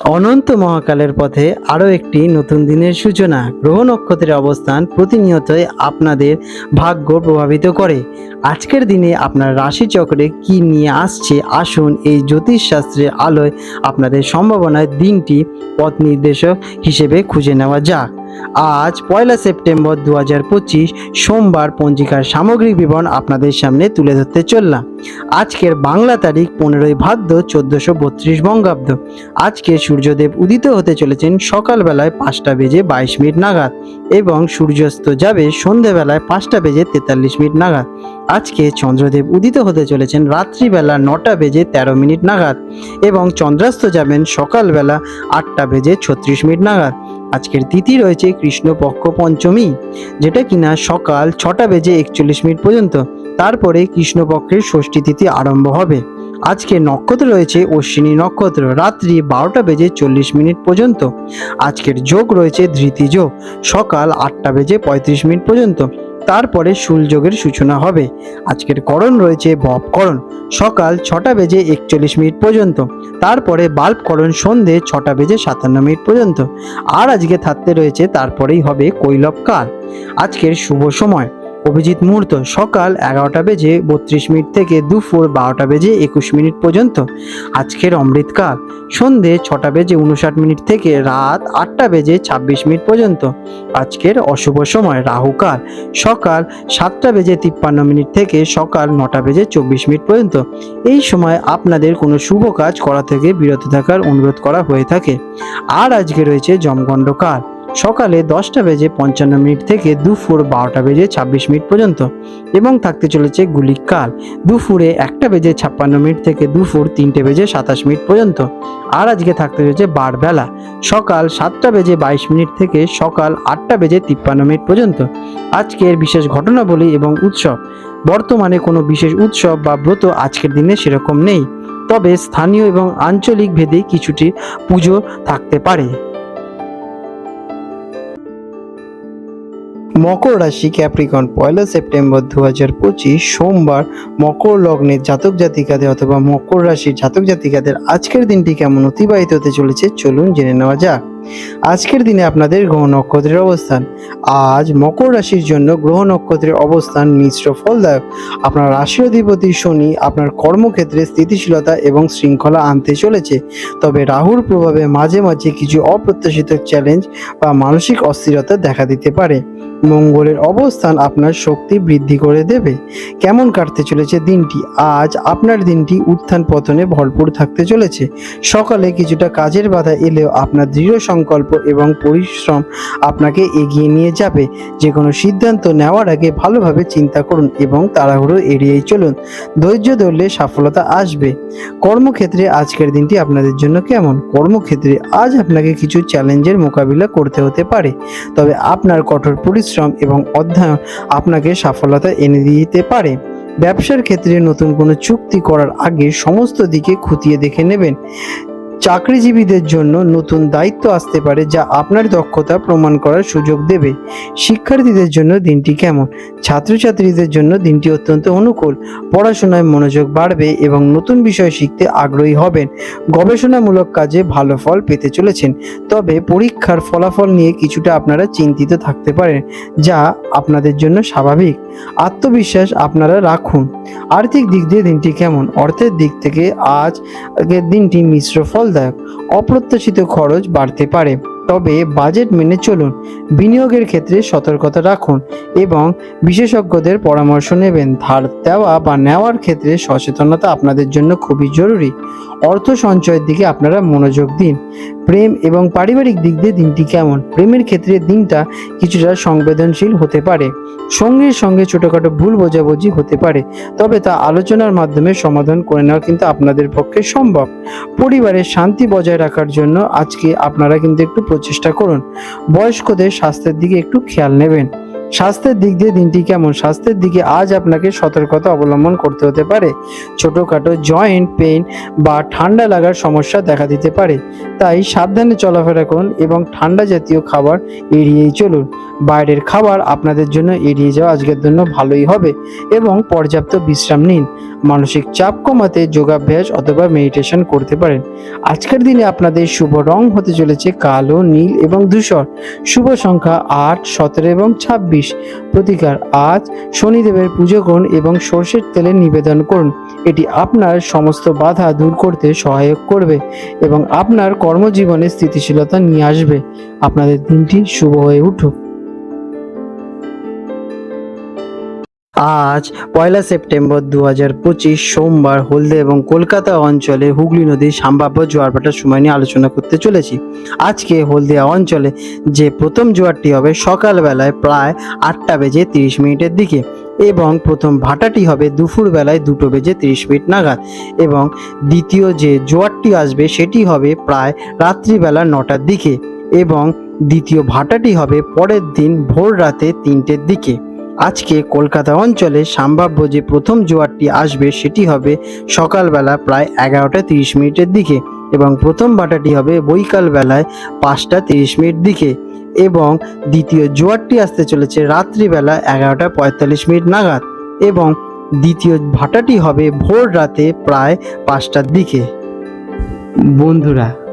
অনন্ত মহাকালের পথে আরও একটি নতুন দিনের সূচনা গ্রহ নক্ষত্রের অবস্থান প্রতিনিয়তই আপনাদের ভাগ্য প্রভাবিত করে। আজকের দিনে আপনার রাশিচক্রে কি নিয়ে আসছে আসুন এই জ্যোতিষশাস্ত্রের আলোয় আপনাদের সম্ভাবনায় দিনটি পথ নির্দেশক হিসেবে খুঁজে নেওয়া যাক। আজ পয়লা সেপ্টেম্বর দু হাজার পঁচিশ সোমবার পঞ্জিকার সামগ্রিক বিবরণ আপনাদের সামনে তুলে ধরতে চললাম। আজকের বাংলা তারিখ পনেরোই ভাদ্র চোদ্দোশো বত্রিশ বঙ্গাব্দ। আজকে সূর্যদেব উদিত হতে চলেছেন সকালবেলায় পাঁচটা বেজে বাইশ মিনিট নাগাদ এবং সূর্যাস্ত যাবে সন্ধেবেলায় পাঁচটা বেজে তেতাল্লিশ মিনিট নাগাদ। আজকে চন্দ্রদেব উদিত হতে চলেছেন রাত্রিবেলা নটা বেজে তেরো মিনিট নাগাদ এবং চন্দ্রাস্ত যাবেন সকালবেলা আটটা বেজে ছত্রিশ মিনিট নাগাদ। আজকের তিথি রয়েছে কৃষ্ণপক্ষ পঞ্চমী, যেটা কিনা সকাল ছটা বেজে একচল্লিশ মিনিট পর্যন্ত। তারপরে কৃষ্ণপক্ষের ষষ্ঠী তিথি আরম্ভ হবে। আজকে নক্ষত্র রয়েছে অশ্বিনী নক্ষত্র, রাত্রি বারোটা বেজে চল্লিশ মিনিট পর্যন্ত। আজকের যোগ রয়েছে ধৃতি যোগ, সকাল আটটা বেজে পঁয়ত্রিশ মিনিট পর্যন্ত। তারপরে সুলযোগের সূচনা হবে। আজকের করণ রয়েছে বপকরণ সকাল ছটা বেজে একচল্লিশ মিনিট পর্যন্ত। তারপরে বাল্ব করণ সন্ধে ছটা বেজে সাতান্ন মিনিট পর্যন্ত। আর আজকে থাকতে রয়েছে তারপরেই হবে কৈলব কাল। আজকের শুভ সময়। অভিজিৎ মুহূর্ত সকাল এগারোটা বেজে বত্রিশ মিনিট থেকে দুপুর বারোটা বেজে একুশ মিনিট পর্যন্ত। আজকের অমৃতকাল সন্ধে ছটা বেজে উনষাট মিনিট থেকে রাত আটটা বেজে ছাব্বিশ মিনিট পর্যন্ত। আজকের অশুভ সময় রাহুকাল সকাল সাতটা বেজে তিপ্পান্ন মিনিট থেকে সকাল নটা বেজে চব্বিশ মিনিট পর্যন্ত। এই সময় আপনাদের কোনো শুভ কাজ করা থেকে বিরত থাকার অনুরোধ করা হয়ে থাকে। আর আজকে রয়েছে জমগণ্ডকাল সকালে দশটা বেজে পঞ্চান্ন মিনিট থেকে দুপুর বারোটা বেজে ছাব্বিশ মিনিট পর্যন্ত এবং থাকতে চলেছে গুলিকাল। দুপুরে একটা বেজে ছাপ্পান্ন মিনিট থেকে দুপুর তিনটে বেজে সাতাশ মিনিট পর্যন্ত। আর আজকে থাকতে চলেছে বারবেলা। সকাল সাতটা বেজে বাইশ মিনিট থেকে সকাল আটটা বেজে তিপ্পান্ন মিনিট পর্যন্ত। আজকের বিশেষ ঘটনাবলী এবং উৎসব। বর্তমানে কোনো বিশেষ উৎসব বা ব্রত আজকের দিনে সেরকম নেই। তবে স্থানীয় এবং আঞ্চলিক ভেদে কিছুটি পুজো থাকতে পারে। মকর রাশি ক্যাপ্রিকন, পয়লা সেপ্টেম্বর দু হাজার পঁচিশ, সোমবার মকর লগ্নের জাতক জাতিকাদের অথবা মকর রাশির জাতক জাতিকাদের আজকের দিনটি কেমন অতিবাহিত হতে চলেছে চলুন জেনে নেওয়া যাক। আজকের দিনে আপনাদের গ্রহ নক্ষত্রের অবস্থান। আজ মকর রাশির জন্য গ্রহ নক্ষত্রের অবস্থান মিশ্র ফলদায়ক। আপনার রাশি অধিপতি শনি আপনার কর্মক্ষেত্রে স্থিতিশীলতা এবং শৃঙ্খলা আনতে চলেছে। তবে রাহুর প্রভাবে মাঝে মাঝে কিছু অপ্রত্যাশিত চ্যালেঞ্জ বা মানসিক অস্থিরতা দেখা দিতে পারে। মঙ্গলের অবস্থান আপনার শক্তি বৃদ্ধি করে দেবে। কেমন কাটতে চলেছে দিনটি? আজ আপনার দিনটি উত্থান পতনে ভরপুর থাকতে চলেছে। সকালে কিছুটা কাজের বাধা এলেও আপনার দৃঢ় সংকল্প এবং পরিশ্রম আপনাকে এগিয়ে নিয়ে যাবে। যে কোনো সিদ্ধান্ত নেওয়ার আগে ভালোভাবে চিন্তা করুন এবং তাড়াহুড়ো এড়িয়েই চলুন। ধৈর্য ধরলে সফলতা আসবে। কর্মক্ষেত্রে আজকের দিনটি আপনাদের জন্য কেমন? কর্মক্ষেত্রে আজ আপনাকে কিছু চ্যালেঞ্জের মোকাবিলা করতে হতে পারে। তবে আপনার কঠোর পরিশ্রম এবং অধ্যয়ন আপনাকে সফলতা এনে দিতে পারে। ব্যবসার ক্ষেত্রে নতুন কোনো চুক্তি করার আগে সমস্ত দিকে খুঁটিয়ে দেখে নেবেন। চাকরিজীবীদের জন্য নতুন দায়িত্ব আসতে পারে যা আপনার দক্ষতা প্রমাণ করার সুযোগ দেবে। শিক্ষার্থীদের জন্য দিনটি কেমন? ছাত্রছাত্রীদের জন্য দিনটি অত্যন্ত অনুকূল। পড়াশোনায় মনোযোগ বাড়বে এবং নতুন বিষয় শিখতে আগ্রহী হবেন। গবেষণামূলক কাজে ভালো ফল পেতে চলেছেন। তবে পরীক্ষার ফলাফল নিয়ে কিছুটা আপনারা চিন্তিত থাকতে পারেন, যা আপনাদের জন্য স্বাভাবিক। আত্মবিশ্বাস আপনারা রাখুন। আর্থিক দিক দিয়ে দিনটি কেমন? অর্থের দিক থেকে আজ দিনটি মিশ্র ফলদায়ক অপ্রত্যাশিত খরচ বাড়তে পারে। তবে বাজেট মেনে চলুন, বিনিয়োগের ক্ষেত্রে সতর্কতা রাখুন এবং বিশেষজ্ঞদের পরামর্শ নেবেন। ধার দেওয়া বা নেওয়ার ক্ষেত্রে সচেতনতা আপনাদের জন্য খুবই জরুরি। অর্থ সঞ্চয়ের দিকে আপনারা মনোযোগ দিন। প্রেম এবং পারিবারিক দিক দিয়ে দিনটি কেমন? প্রেমের ক্ষেত্রে দিনটা কিছুটা সংবেদনশীল হতে পারে। সঙ্গীর সঙ্গে ছোটোখাটো ভুল বোঝাবুঝি হতে পারে, তবে তা আলোচনার মাধ্যমে সমাধান করে নেওয়া কিন্তু আপনাদের পক্ষে সম্ভব। পরিবারের শান্তি বজায় রাখার জন্য আজকে আপনারা কিন্তু একটু প্রচেষ্টা করুন। বয়স্কদের স্বাস্থ্যের দিকে একটু খেয়াল নেবেন। স্বাস্থ্যের দিক দিয়ে দিনটি কেমন? স্বাস্থ্যের দিকে আজ আপনাকে সতর্কতা অবলম্বন করতে হতে পারে। ছোটোখাটো জয়েন্ট পেন বা ঠান্ডা লাগার সমস্যা দেখা দিতে পারে। তাই সাবধানে চলাফেরা করুন এবং ঠান্ডা জাতীয় খাবার এড়িয়েই চলুন। বাইরের খাবার আপনাদের জন্য এড়িয়ে যাওয়া আজকের জন্য ভালোই হবে এবং পর্যাপ্ত বিশ্রাম নিন। মানসিক চাপ কমাতে যোগাভ্যাস অথবা মেডিটেশন করতে পারেন। আজকের দিনে আপনাদের শুভ রং হতে চলেছে কালো, নীল এবং ধূসর। শুভ সংখ্যা আট, সতেরো এবং ছাব্বিশ। প্রতিকার আজ, শনিদেবের পুজো করুন এবং সর্ষের তেলে নিবেদন করুন। এটি আপনার সমস্ত বাধা দূর করতে সহায়ক করবে এবং আপনার কর্মজীবনে স্থিতিশীলতা নিয়ে আসবে। আপনাদের দিনটি শুভ হয়ে উঠুক। আজ পয়লা সেপ্টেম্বর দু পঁচিশ সোমবার হলদে এবং কলকাতা অঞ্চলে হুগলি নদীর সম্ভাব্য জোয়ার ভাটার সময় নিয়ে আলোচনা করতে চলেছি। আজকে হলদিয়া অঞ্চলে যে প্রথম জোয়ারটি হবে সকালবেলায় প্রায় আটটা বেজে তিরিশ মিনিটের দিকে এবং প্রথম ভাটাটি হবে দুপুর বেলায় দুটো বেজে তিরিশ মিনিট নাগাদ এবং দ্বিতীয় যে জোয়ারটি আসবে সেটি হবে প্রায় রাত্রিবেলা নটার দিকে এবং দ্বিতীয় ভাটাটি হবে পরের দিন ভোর রাতে তিনটের দিকে। আজকে কলকাতা অঞ্চলে সম্ভাব্য যে প্রথম জোয়ারটি আসবে সেটি হবে সকালবেলা প্রায় এগারোটা তিরিশ মিনিটের দিকে এবং প্রথম ভাটাটি হবে বৈকাল বেলায় পাঁচটা তিরিশ মিনিট দিকে এবং দ্বিতীয় জোয়ারটি আসতে চলেছে রাত্রিবেলা এগারোটা পঁয়তাল্লিশ মিনিট নাগাদ এবং দ্বিতীয় ভাটাটি হবে ভোর রাতে প্রায় পাঁচটার দিকে। বন্ধুরা